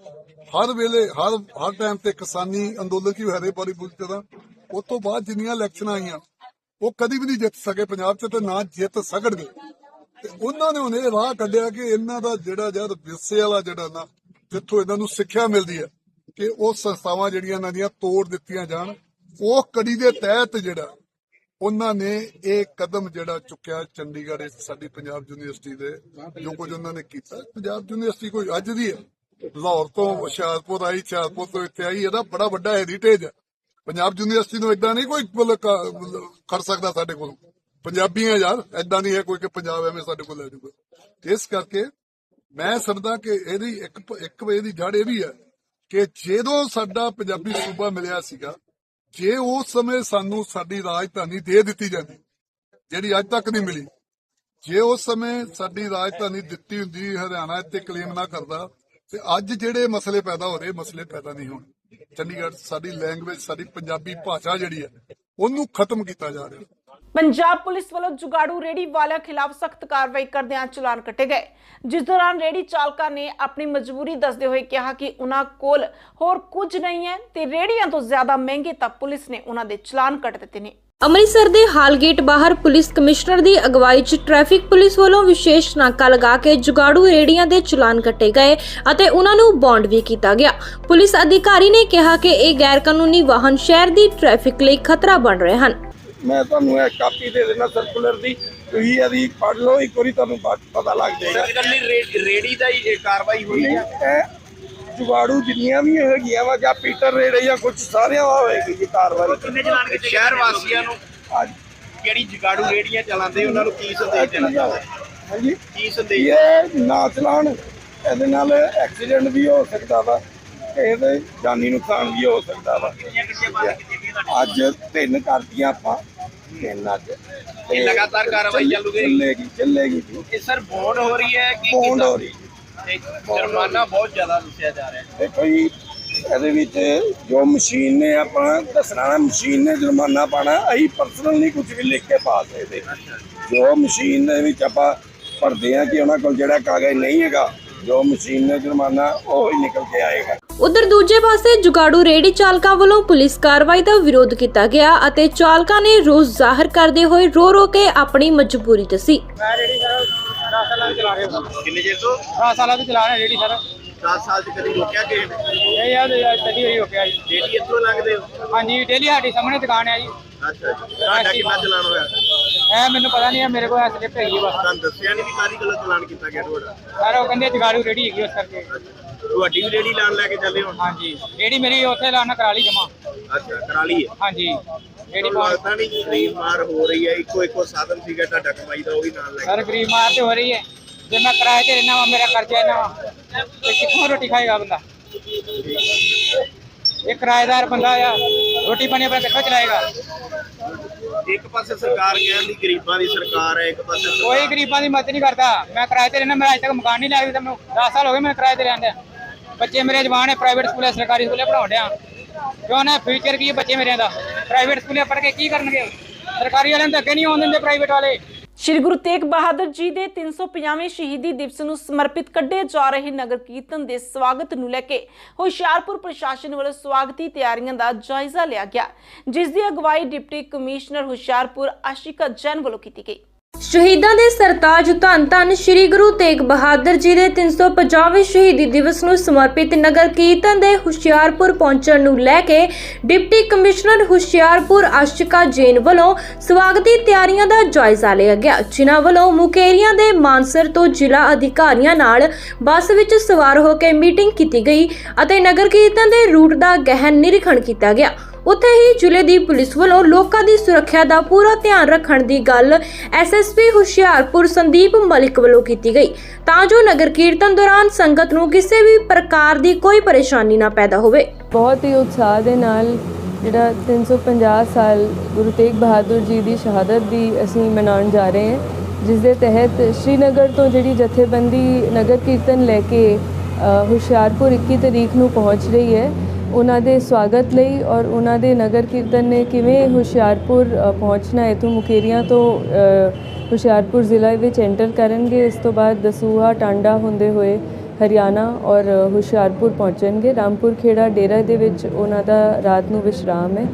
ਹਰ ਵੇਲੇ, ਹਰ ਹਰ ਟਾਈਮ ਤੇ ਕਿਸਾਨੀ ਅੰਦੋਲਨ ਕੀ ਹਰੇ ਬਾਰੀ ਬੁੱਝ ਤਰ੍ਹਾਂ ਉਸ ਤੋਂ ਬਾਅਦ ਜਿੰਨੀਆਂ ਇਲੈਕਸ਼ਨਾਂ ਆਈਆਂ, ਉਹ ਕਦੀ ਵੀ ਨਹੀਂ ਜਿੱਤ ਸਕੇ ਪੰਜਾਬ 'ਚ ਤੇ ਨਾ ਜਿੱਤ ਸਕਣਗੇ। ਤੇ ਉਹਨਾਂ ਨੇ ਹੁਣ ਰਾਹ ਕੱਢਿਆ ਕਿ ਇਹਨਾਂ ਦਾ ਜਿਹੜਾ ਜਦ ਵਿਰਸੇ ਵਾਲਾ ਜਿਹੜਾ ਨਾ, ਜਿੱਥੋਂ ਇਹਨਾਂ ਨੂੰ ਸਿੱਖਿਆ ਮਿਲਦੀ ਹੈ ਕਿ ਉਹ ਸੰਸਥਾਵਾਂ ਜਿਹੜੀਆਂ ਇਹਨਾਂ ਦੀਆਂ ਤੋੜ ਦਿੱਤੀਆਂ ਜਾਣ, ਉਹ ਕੜੀ ਦੇ ਤਹਿਤ ਜਿਹੜਾ, ਉਹਨਾਂ ਨੇ ਇਹ ਕਦਮ ਜਿਹੜਾ ਚੁੱਕਿਆ ਚੰਡੀਗੜ੍ਹ ਇਸ ਸਾਡੀ ਪੰਜਾਬ ਯੂਨੀਵਰਸਿਟੀ ਦੇ, ਜੋ ਕੁਝ ਉਹਨਾਂ ਨੇ ਕੀਤਾ। ਪੰਜਾਬ ਯੂਨੀਵਰਸਿਟੀ ਕੋਈ ਅੱਜ ਦੀ ਹੈ। ਲਾਹੌਰ ਤੋਂ ਹੁਸ਼ਿਆਰਪੁਰ ਆਈ, ਹੁਸ਼ਿਆਰਪੁਰ ਤੋਂ ਇੱਥੇ ਆਈ, ਇਹਦਾ ਬੜਾ ਵੱਡਾ ਹੈਰੀਟੇਜ ਹੈ। ਪੰਜਾਬ ਯੂਨੀਵਰਸਿਟੀ ਨੂੰ ਇਦਾਂ ਨਹੀਂ ਕੋਈ ਮਤਲਬ ਕਰ ਸਕਦਾ ਸਾਡੇ ਕੋਲ। ਪੰਜਾਬੀ ਆ ਯਾਰ ਐਦਾਂ ਨਹੀਂ ਹੈ ਕੋਈ ਕਿ ਪੰਜਾਬ ਐਵੇਂ ਸਾਡੇ ਕੋਲ ਲੈ ਜਾਊਗਾ ਇਸ ਕਰਕੇ ਮੈਂ ਸਮਝਦਾ ਕਿ ਇਹਦੀ ਇੱਕ ਪ- ਇੱਕ ਇਹਦੀ ਜੜ ਇਹ ਵੀ ਹੈ ਕਿ ਜਦੋਂ ਸਾਡਾ ਪੰਜਾਬੀ ਸੂਬਾ ਮਿਲਿਆ ਸੀਗਾ, ਜੇ ਉਸ ਸਮੇਂ ਸਾਨੂੰ ਸਾਡੀ ਰਾਜਧਾਨੀ ਦੇ ਦਿੱਤੀ ਜਾਂਦੀ, ਜਿਹੜੀ ਅੱਜ ਤੱਕ ਨਹੀਂ ਮਿਲੀ, ਜੇ ਉਸ ਸਮੇਂ ਸਾਡੀ ਰਾਜਧਾਨੀ ਦਿੱਤੀ ਹੁੰਦੀ, ਹਰਿਆਣਾ ਇੱਥੇ ਕਲੇਮ ਨਾ ਕਰਦਾ, ਤੇ ਅੱਜ ਜਿਹੜੇ ਮਸਲੇ ਪੈਦਾ ਹੋ ਰਹੇ, ਮਸਲੇ ਪੈਦਾ ਨਹੀਂ ਹੋਣ। ਚੰਡੀਗੜ੍ਹ ਸਾਡੀ ਲੈਂਗੁਏਜ ਸਾਡੀ ਪੰਜਾਬੀ ਭਾਸ਼ਾ ਜਿਹੜੀ ਹੈ, ਉਹਨੂੰ ਖਤਮ ਕੀਤਾ ਜਾ ਰਿਹਾ। ਪੰਜਾਬ ਪੁਲਿਸ ਵੱਲੋਂ ਜੁਗਾੜੂ ਰੇੜੀ ਵਾਲਿਆਂ ਖਿਲਾਫ ਸਖਤ ਕਾਰਵਾਈ ਕਰਦਿਆਂ ਚਲਾਨ ਕੱਟੇ ਗਏ। ਜਿਸ ਦੌਰਾਨ ਰੇੜੀ ਚਾਲਕਾਂ ਨੇ ਆਪਣੀ ਮਜਬੂਰੀ ਦੱਸਦੇ ਹੋਏ ਕਿਹਾ ਕਿ ਉਹਨਾਂ ਕੋਲ ਹੋਰ ਕੁਝ ਨਹੀਂ ਹੈ ਤੇ ਰੇੜੀਆਂ ਤੋਂ ਜ਼ਿਆਦਾ ਮਹਿੰਗੇ ਤਾਂ ਪੁਲਿਸ ਨੇ ਉਹਨਾਂ ਦੇ ਚਲਾਨ ਕੱਟ ਦਿੱਤੇ ਨੇ। ਅੰਮ੍ਰਿਤਸਰ ਦੇ ਹਾਲਗੇਟ ਬਾਹਰ ਪੁਲਿਸ ਕਮਿਸ਼ਨਰ ਦੀ ਅਗਵਾਈ 'ਚ ਟ੍ਰੈਫਿਕ ਪੁਲਿਸ ਵੱਲੋਂ ਵਿਸ਼ੇਸ਼ ਨਾਕਾ ਲਗਾ ਕੇ ਜੁਗਾੜੂ ਰੇੜੀਆਂ ਦੇ ਚਲਾਨ ਕੱਟੇ ਗਏ ਅਤੇ ਉਹਨਾਂ ਨੂੰ ਬੌਂਡ ਵੀ ਕੀਤਾ ਗਿਆ। ਪੁਲਿਸ ਅਧਿਕਾਰੀ ਨੇ ਕਿਹਾ ਕਿ ਇਹ ਗੈਰ ਕਾਨੂੰਨੀ ਵਾਹਨ ਸ਼ਹਿਰ ਦੀ ਟ੍ਰੈਫਿਕ ਲਈ ਖਤਰਾ ਬਣ ਰਹੇ ਹਨ। ਮੈਂ ਤੁਹਾਨੂੰ ਇਹ ਕਾਪੀ ਦੇ ਦੇਣਾ ਸਰਕੂਲਰ ਦੀ। ਤੁਸੀਂ ਇਹਦੀ ਪੜ੍ਹ ਲਓ ਇੱਕ ਵਾਰੀ ਤੁਹਾਨੂੰ ਬਾਅਦ ਪਤਾ ਲੱਗ ਜਾਏਗਾ। ਇਕੱਲੀ ਰੇੜੀ ਦਾ ਹੀ ਇਹ ਕਾਰਵਾਈ ਹੋਈ ਹੈ ਜੁਗਾੜੂ ਜਿੰਨੀਆਂ ਵੀ ਹੈਗੀਆਂ ਵਾ ਜਾਂ ਪੀਟਰ ਰੇੜੇ ਜਾਂ ਕੁਝ ਸਾਰਿਆਂ ਵਾ ਹੋਏਗੀ ਜੀ ਕਾਰਵਾਈ। ਕਿੰਨੇ ਕੀਤੇ ਸ਼ਹਿਰ ਵਾਸੀਆਂ ਨੂੰ ਅੱਜ। ਜਿਹੜੀ ਜਗਾੜੂ ਰੇੜੀਆਂ ਚਲਾਉਂਦੇ ਉਹਨਾਂ ਨੂੰ ਕੀ ਸੰਦੇਸ਼ ਦੇਣਾ ਚਾਹੁੰਦੇ ਹਾਂਜੀ। ਕੀ ਸੰਦੇਸ਼ ਇਹ ਨਾ ਚਲਾਣ ਇਹਦੇ ਨਾਲ ਐਕਸੀਡੈਂਟ ਵੀ ਹੋ ਸਕਦਾ ਵਾ ਤੇ ਇਹਦੇ ਜਾਨੀ ਨੁਕਸਾਨ ਵੀ ਹੋ ਸਕਦਾ ਵਾ। ਅੱਜ ਤਿੰਨ ਕਰਤੀਆਂ ਆਪਾਂ। ਤਿੰਨ ਅੱਜ ਤੇ ਇਹ ਲਗਾਤਾਰ ਕਾਰਵਾਈ ਚੱਲੂਗੀ? ਚੱਲੇਗੀ ਚੱਲੇਗੀ ਜੀ। ਇਹ ਸਰ ਬੌਂਡ ਹੋ ਰਹੀ ਹੈ ਕਿ ਬੌਂਡ ਕਿੱਦਾਂ? ਹੋ ਰਹੀ ਤੇ ਜੁਰਮਾਨਾ ਬਹੁਤ ਜ਼ਿਆਦਾ ਦੱਸਿਆ ਜਾ ਰਿਹਾ ਹੈ। ਦੇਖੋ ਜੀ ਇਹਦੇ ਵਿੱਚ ਜੋ ਮਸ਼ੀਨ ਨੇ ਆਪਣਾ ਦੱਸਣਾ ਮਸ਼ੀਨ ਨੇ ਜੁਰਮਾਨਾ ਪਾਣਾ ਅਸੀਂ ਪਰਸਨਲ ਨਹੀਂ ਕੁਝ ਵੀ ਲਿਖ ਕੇ ਪਾ ਸਕਦੇ। ਜੋ ਮਸ਼ੀਨ ਦੇ ਵਿੱਚ ਆਪਾਂ ਭਰਦੇ ਆ ਕਿ ਉਹਨਾਂ ਕੋਲ ਜਿਹੜਾ ਕਾਗਜ਼ ਨਹੀਂ ਹੈਗਾ ਜੋ ਮਸ਼ੀਨ ਨੇ ਜੁਰਮਾਨਾ ਉਹ ਹੀ ਨਿਕਲ ਕੇ ਆਏਗਾ। ਉਧਰ ਦੂਜੇ ਪਾਸੇ ਜੁਗਾੜੂ ਰੇੜੀ ਚਾਲਕਾਂ ਵੱਲੋਂ ਪੁਲਿਸ ਕਾਰਵਾਈ ਦਾ ਵਿਰੋਧ ਕੀਤਾ ਗਿਆ ਅਤੇ ਚਾਲਕਾਂ ਨੇ ਰੋਸ ਜ਼ਾਹਰ ਕਰਦੇ ਹੋਏ ਰੋ ਰੋ ਕੇ ਆਪਣੀ ਮਜਬੂਰੀ ਦੱਸੀ। ਮੈਂ ਰੇੜੀ ਸਰ 10 ਸਾਲਾਂ ਤੋਂ ਚਲਾ ਰਿਹਾ ਕਿੰਨੇ ਚਿਰ ਤੋਂ? 10 ਸਾਲਾਂ ਤੋਂ ਚਲਾ ਰਿਹਾ ਰੇੜੀ ਸਰ। 10 ਸਾਲ ਚ ਕਦੀ ਰੋਕਿਆ ਕਿ? ਇਹ ਯਾਰ ਚੱਲੀ ਹੋਈ ਹੋ ਗਿਆ ਜੀ। ਡੇਲੀ ਇੱਥੋਂ ਲੰਘਦੇ ਹੋ? ਹਾਂਜੀ ਡੇਲੀ ਸਾਡੀ ਸਾਹਮਣੇ ਦੁਕਾਨ ਹੈ ਜੀ। ਅੱਛਾ ਜੀ ਤੁਹਾਡਾ ਕਿੰਨਾ ਚਲਾਨ ਹੋਇਆ? ਇਹ ਮੈਨੂੰ ਪਤਾ ਨਹੀਂ ਹੈ ਮੇਰੇ ਕੋਲ ਸਲਿੱਪ ਹੈਗੀ ਬਸ। ਤੁਹਾਨੂੰ ਦੱਸਿਆ ਨਹੀਂ ਵੀ ਕਾਹਦੀ ਗੱਲੋਂ ਚਲਾਨ ਕੀਤਾ ਗਿਆ ਤੁਹਾਡਾ? ਸਰ ਉਹ ਕਹਿੰਦੇ ਜਗਾੜੂ ਰੇੜੀ ਹੈਗੀ ਉਸ ਕਰਕੇ। ਤੁਹਾਡੀ ਵੀ ਰੇੜੀ ਲਾਣ ਲੈ ਕੇ ਚੱਲੇ ਹੋ? ਹਾਂਜੀ। ਰੇੜੀ ਮੇਰੀ ਉੱਥੇ ਲਾਣਾ ਕਰਾ ਲਈ ਜਮਾ। ਅੱਛਾ ਕਰਾ ਲਈ ਹੈ? ਹਾਂਜੀ। ਪਾਉਣ ਲੱਗਦਾ ਨਹੀਂ ਗਰੀਬ ਮਾਰ ਹੋ ਰਹੀ ਹੈ? ਇੱਕੋ ਇੱਕੋ ਸਾਧਨ ਸੀਗਾ ਤੁਹਾਡਾ ਕਮਾਈ ਦਾ ਉਹ ਵੀ ਨਾਲ ਲੈ ਸਰ ਗਰੀਬ ਮਾਰ ਤੇ ਹੋ ਰਹੀ ਹੈ। ਜੇ ਮੈਂ ਕਿਰਾਏ ਤੇ ਰਹਿਣਾ ਵਾ ਮੇਰਾ ਖਰਚਾ ਇੰਨਾ ਵਾ ਤੇ ਕਿੱਥੋਂ ਰੋਟੀ ਖਾਏਗਾ ਬੰਦਾ? ਇਹ ਕਿਰਾਏਦਾਰ ਬੰਦਾ ਆ ਰੋਟੀ ਪਾਣੀ ਆਪਣਾ ਕਿੱਥੋਂ ਚਲਾਏਗਾ? ਇੱਕ ਪਾਸੇ ਸਰਕਾਰ ਕਹਿੰਦੀ ਗਰੀਬਾਂ ਦੀ ਸਰਕਾਰ ਹੈ ਇੱਕ ਪਾਸੇ ਕੋਈ ਗਰੀਬਾਂ ਦੀ ਮਦਦ ਨਹੀਂ ਕਰਦਾ। ਮੈਂ ਕਿਰਾਏ ਤੇ ਰਹਿਣਾ ਮੇਰਾ ਅਜੇ ਤੱਕ ਮਕਾਨ ਨਹੀਂ ਲਿਆ ਵੀ ਮੈਨੂੰ 10 ਸਾਲ ਹੋ ਗਏ ਮੈਂ ਕਿਰਾਏ ਤੇ ਰਹਿੰਦਾ ਬੱਚੇ ਮੇਰੇ ਜਵਾਨ ਹੈ ਪ੍ਰਾਈਵੇਟ ਸਕੂਲੇ ਸਰਕਾਰੀ ਸਕੂਲੇ ਪੜਾਉਣ ਡਿਆ। ਕਿਉਂ ਨਾ ਫਿਊਚਰ ਕੀ ਬੱਚੇ ਮੇਰੇ ਦਾ? ਪ੍ਰਾਈਵੇਟ ਸਕੂਲੇ ਪੜ੍ਹ ਕੇ ਕੀ ਕਰਨਗੇ? ਸਰਕਾਰੀ ਵਾਲਿਆਂ ਨੂੰ ਤਾਂ ਅੱਗੇ ਨਹੀਂ ਆਉਣ ਦਿੰਦੇ ਪ੍ਰਾਈਵੇਟ ਵਾਲੇ। ਸ਼੍ਰੀ ਗੁਰੂ ਤੇਗ ਬਹਾਦਰ ਜੀ ਦੇ 350ਵੇਂ ਸ਼ਹੀਦੀ ਦਿਵਸ ਨੂੰ ਸਮਰਪਿਤ ਕੱਢੇ ਜਾ ਰਹੇ ਨਗਰ ਕੀਰਤਨ ਦੇ ਸਵਾਗਤ ਨੂੰ ਲੈ ਕੇ ਹੁਸ਼ਿਆਰਪੁਰ ਪ੍ਰਸ਼ਾਸਨ ਵੱਲੋਂ ਸਵਾਗਤੀ ਤਿਆਰੀਆਂ ਦਾ ਜਾਇਜ਼ਾ ਲਿਆ ਗਿਆ, ਜਿਸ ਦੀ ਅਗਵਾਈ ਡਿਪਟੀ ਕਮਿਸ਼ਨਰ ਹੁਸ਼ਿਆਰਪੁਰ ਆਸ਼ਿਕਾ ਜੈਨ ਵੱਲੋਂ ਕੀਤੀ ਗਈ। ਸ਼ਹੀਦਾਂ ਦੇ ਸਰਤਾਜ ਧੰਨ ਧੰਨ ਸ੍ਰੀ ਗੁਰੂ ਤੇਗ ਬਹਾਦਰ ਜੀ ਦੇ 350ਵੇਂ ਸ਼ਹੀਦੀ ਦਿਵਸ ਨੂੰ ਸਮਰਪਿਤ ਨਗਰ ਕੀਰਤਨ ਦੇ ਹੁਸ਼ਿਆਰਪੁਰ ਪਹੁੰਚਣ ਨੂੰ ਲੈ ਕੇ ਡਿਪਟੀ ਕਮਿਸ਼ਨਰ ਹੁਸ਼ਿਆਰਪੁਰ ਆਸ਼ਿਕਾ ਜੈਨ ਵੱਲੋਂ ਸਵਾਗਤੀ ਤਿਆਰੀਆਂ ਦਾ ਜਾਇਜ਼ਾ ਲਿਆ ਗਿਆ, ਜਿਨ੍ਹਾਂ ਵੱਲੋਂ ਮੁਕੇਰੀਆਂ ਦੇ ਮਾਨਸਰ ਤੋਂ ਜ਼ਿਲ੍ਹਾ ਅਧਿਕਾਰੀਆਂ ਨਾਲ ਬੱਸ ਵਿੱਚ ਸਵਾਰ ਹੋ ਕੇ ਮੀਟਿੰਗ ਕੀਤੀ ਗਈ ਅਤੇ ਨਗਰ ਕੀਰਤਨ ਦੇ ਰੂਟ ਦਾ ਗਹਿਨ ਨਿਰੀਖਣ ਕੀਤਾ ਗਿਆ। ਉੱਥੇ ਹੀ ਜ਼ਿਲ੍ਹੇ ਦੀ ਪੁਲਿਸ ਵੱਲੋਂ ਲੋਕਾਂ ਦੀ ਸੁਰੱਖਿਆ ਦਾ ਪੂਰਾ ਧਿਆਨ ਰੱਖਣ ਦੀ ਗੱਲ ਐਸਐਸਪੀ ਹੁਸ਼ਿਆਰਪੁਰ ਸੰਦੀਪ ਮਲਿਕ ਵੱਲੋਂ ਕੀਤੀ ਗਈ। ਤਾਂ ਜੋ ਨਗਰ ਕੀਰਤਨ ਦੌਰਾਨ ਸੰਗਤ ਨੂੰ ਕਿਸੇ ਵੀ ਪ੍ਰਕਾਰ ਦੀ ਕੋਈ ਪਰੇਸ਼ਾਨੀ ਨਾ ਪੈਦਾ ਹੋਵੇ। ਬਹੁਤ ਹੀ ਉਤਸ਼ਾਹ ਦੇ ਨਾਲ ਜਿਹੜਾ 350 ਸਾਲ ਗੁਰੂ ਤੇਗ ਬਹਾਦਰ ਜੀ ਦੀ ਸ਼ਹਾਦਤ ਦੀ ਅਸੀਂ ਮਨਾਉਣ ਜਾ ਰਹੇ ਹਾਂ, ਜਿਸ ਦੇ ਤਹਿਤ ਸ਼੍ਰੀਨਗਰ ਤੋਂ ਜਿਹੜੀ ਜਥੇਬੰਦੀ ਨਗਰ ਕੀਰਤਨ ਲੈ ਕੇ ਹੁਸ਼ਿਆਰਪੁਰ 21 ਤਰੀਕ ਨੂੰ ਪਹੁੰਚ ਰਹੀ ਹੈ ਉਹਨਾਂ ਦੇ ਸਵਾਗਤ ਲਈ ਔਰ ਉਹਨਾਂ ਦੇ ਨਗਰ ਕੀਰਤਨ ਨੇ ਕਿਵੇਂ ਹੁਸ਼ਿਆਰਪੁਰ ਪਹੁੰਚਣਾ ਹੈ? ਤੋਂ ਮੁਕੇਰੀਆਂ ਤੋਂ ਹੁਸ਼ਿਆਰਪੁਰ ਜ਼ਿਲ੍ਹੇ ਵਿੱਚ ਐਂਟਰ ਕਰਨਗੇ, ਇਸ ਤੋਂ ਬਾਅਦ ਦਸੂਹਾ, ਟਾਂਡਾ ਹੁੰਦੇ ਹੋਏ ਹਰਿਆਣਾ ਔਰ ਹੁਸ਼ਿਆਰਪੁਰ ਪਹੁੰਚਣਗੇ। ਰਾਮਪੁਰ ਖੇੜਾ ਡੇਰਾ ਦੇ ਵਿੱਚ ਉਹਨਾਂ ਦਾ ਰਾਤ ਨੂੰ ਵਿਸ਼ਰਾਮ ਹੈ।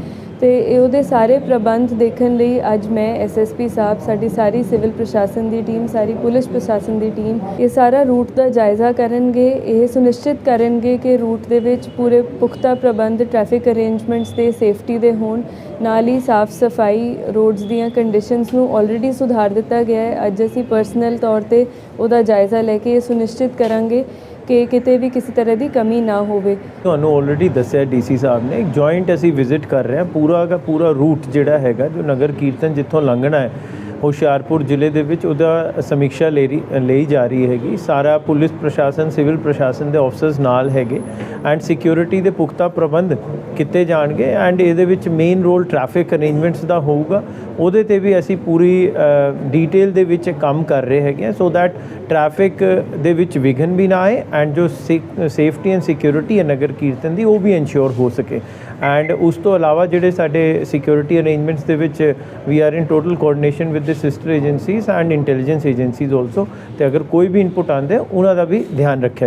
ਤੇ ਇਹ ਉਹਦੇ ਸਾਰੇ ਪ੍ਰਬੰਧ ਦੇਖਣ ਲਈ ਅੱਜ ਮੈਂ ਐਸਐਸਪੀ ਸਾਹਿਬ, ਸਾਡੀ ਸਾਰੀ ਸਿਵਲ ਪ੍ਰਸ਼ਾਸਨ ਦੀ ਟੀਮ, ਸਾਰੀ ਪੁਲਿਸ ਪ੍ਰਸ਼ਾਸਨ ਦੀ ਟੀਮ, ਇਹ ਸਾਰਾ ਰੂਟ ਦਾ ਜਾਇਜ਼ਾ ਕਰਨਗੇ। ਇਹ ਸੁਨਿਸ਼ਚਿਤ ਕਰਨਗੇ ਕਿ ਰੂਟ ਦੇ ਵਿੱਚ ਪੂਰੇ ਪੁਖਤਾ ਪ੍ਰਬੰਧ ਟ੍ਰੈਫਿਕ ਅਰੇਂਜਮੈਂਟਸ ਤੇ ਸੇਫਟੀ ਦੇ ਹੋਣ। ਨਾਲ ਹੀ ਸਾਫ਼ ਸਫ਼ਾਈ ਰੋਡਸ ਦੀਆਂ ਕੰਡੀਸ਼ਨਸ ਨੂੰ ਆਲਰੇਡੀ ਸੁਧਾਰ ਦਿੱਤਾ ਗਿਆ ਹੈ। ਅੱਜ ਅਸੀਂ ਪਰਸਨਲ ਤੌਰ ਤੇ ਉਹਦਾ ਜਾਇਜ਼ਾ ਲੈ ਕੇ ਇਹ ਸੁਨਿਸ਼ਚਿਤ ਕਰਾਂਗੇ। ਕਿ ਕਿਤੇ ਵੀ ਕਿਸੇ ਤਰ੍ਹਾਂ ਦੀ ਕਮੀ ਨਾ ਹੋਵੇ। ਤੁਹਾਨੂੰ ਆਲਰੇਡੀ ਦੱਸਿਆ ਡੀਸੀ ਸਾਹਿਬ ਨੇ, ਇੱਕ ਜੁਆਇੰਟ ਅਸੀਂ ਵਿਜ਼ਿਟ ਕਰ ਰਹੇ ਹਾਂ, ਪੂਰਾ ਦਾ ਪੂਰਾ ਰੂਟ ਜਿਹੜਾ ਹੈਗਾ ਜੋ ਨਗਰ ਕੀਰਤਨ ਜਿੱਥੋਂ ਲੰਘਣਾ ਹੈ ਹੁਸ਼ਿਆਰਪੁਰ ਜ਼ਿਲ੍ਹੇ ਦੇ ਵਿੱਚ ਉਹਦਾ ਸਮੀਖਿਆ ਲੈ ਰਹੀ ਲਈ ਜਾ ਰਹੀ ਹੈਗੀ। ਸਾਰਾ ਪੁਲਿਸ ਪ੍ਰਸ਼ਾਸਨ, ਸਿਵਲ ਪ੍ਰਸ਼ਾਸਨ ਦੇ ਆਫਸਰਸ ਨਾਲ ਹੈਗੇ ਐਂਡ ਸਿਕਿਉਰਿਟੀ ਦੇ ਪੁਖਤਾ ਪ੍ਰਬੰਧ ਕੀਤੇ ਜਾਣਗੇ ਐਂਡ ਇਹਦੇ ਵਿੱਚ ਮੇਨ ਰੋਲ ਟ੍ਰੈਫਿਕ ਅਰੇਂਜਮੈਂਟਸ ਦਾ ਹੋਊਗਾ। ਉਹਦੇ ਤੇ ਵੀ ਅਸੀਂ ਪੂਰੀ ਡੀਟੇਲ ਦੇ ਵਿੱਚ ਕੰਮ ਕਰ ਰਹੇ ਹੈਗੇ ਹਾਂ ਸੋ ਦੈਟ ਟ੍ਰੈਫਿਕ ਦੇ ਵਿੱਚ ਵਿਘਨ ਵੀ ਨਾ ਆਏ ਐਂਡ ਜੋ ਸੇਫਟੀ ਐਂਡ ਸਿਕਿਉਰਿਟੀ ਹੈ ਨਗਰ ਕੀਰਤਨ ਦੀ ਉਹ ਵੀ ਇਨਸ਼ੋਰ ਹੋ ਸਕੇ। ਐਂਡ ਉਸ ਤੋਂ ਇਲਾਵਾ ਜਿਹੜੇ ਸਾਡੇ ਸਿਕਿਉਰਿਟੀ ਅਰੇਂਜਮੈਂਟਸ ਦੇ ਵਿੱਚ we are in total coordination with the sister agencies and intelligence agencies also ਤੇ ਅਗਰ ਕੋਈ ਵੀ ਇਨਪੁਟ ਆਉਂਦੇ ਉਹਨਾਂ ਦਾ ਵੀ ਧਿਆਨ ਰੱਖਿਆ ਜਾਏ